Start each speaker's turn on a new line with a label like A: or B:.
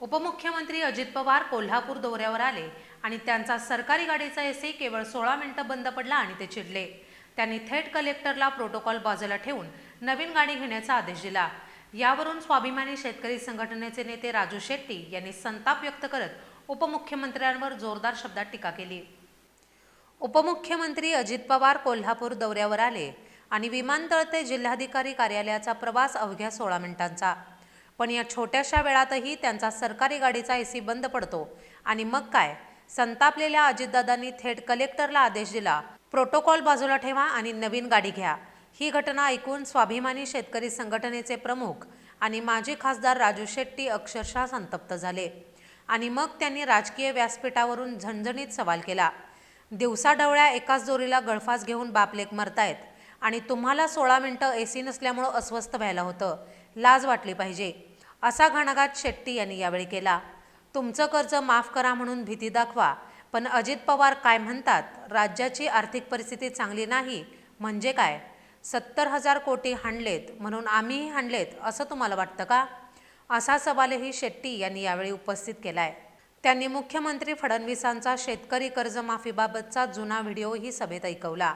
A: उपमुख्यमंत्री अजित पवार कोल्हापूर दौऱ्यावर आले आणि त्यांचा सरकारी गाडीचा एसी केवळ सोळा मिनिटं बंद पडला आणि ते चिडले. त्यांनी थेट कलेक्टरला प्रोटोकॉल बाजूला ठेवून नवीन गाडी घेण्याचा आदेश दिला. यावरून स्वाभिमानी शेतकरी संघटनेचे नेते राजू शेट्टी यांनी संताप व्यक्त करत उपमुख्यमंत्र्यांवर जोरदार शब्दात टीका केली. उपमुख्यमंत्री अजित पवार कोल्हापूर दौऱ्यावर आले आणि विमानतळ ते जिल्हाधिकारी कार्यालयाचा प्रवास अवघ्या सोळा मिनिटांचा पण या छोट्याशा वेळातही त्यांचा सरकारी गाडीचा ए सी बंद पडतो. आणि मग काय? संतापलेल्या अजितदादांनी थेट कलेक्टरला आदेश दिला. प्रोटोकॉल बाजूला ठेवा आणि नवीन गाडी घ्या. ही घटना ऐकून स्वाभिमानी शेतकरी संघटनेचे प्रमुख आणि माजी खासदार राजू शेट्टी अक्षरशः संतप्त झाले. आणि मग त्यांनी राजकीय व्यासपीठावरून झणझणीत सवाल केला. दिवसाढवळ्या एकाच दोरीला गळफास घेऊन बापलेक मरतायत आणि तुम्हाला सोळा मिनटं ए सी नसल्यामुळं अस्वस्थ व्हायला होतं. लाज वाटली पाहिजे. असा घणाघात शेट्टी यांनी यावेळी केला. तुमचं कर्ज माफ करा म्हणून भीती दाखवा पण अजित पवार काय म्हणतात? राज्याची आर्थिक परिस्थिती चांगली नाही म्हणजे काय? सत्तर हजार कोटी हाणलेत म्हणून आम्हीही हाणलेत असं तुम्हाला वाटतं का? असा सवालही शेट्टी यांनी यावेळी उपस्थित केलाय. त्यांनी मुख्यमंत्री फडणवीसांचा शेतकरी कर्जमाफीबाबतचा जुना व्हिडिओही सभेत ऐकवला.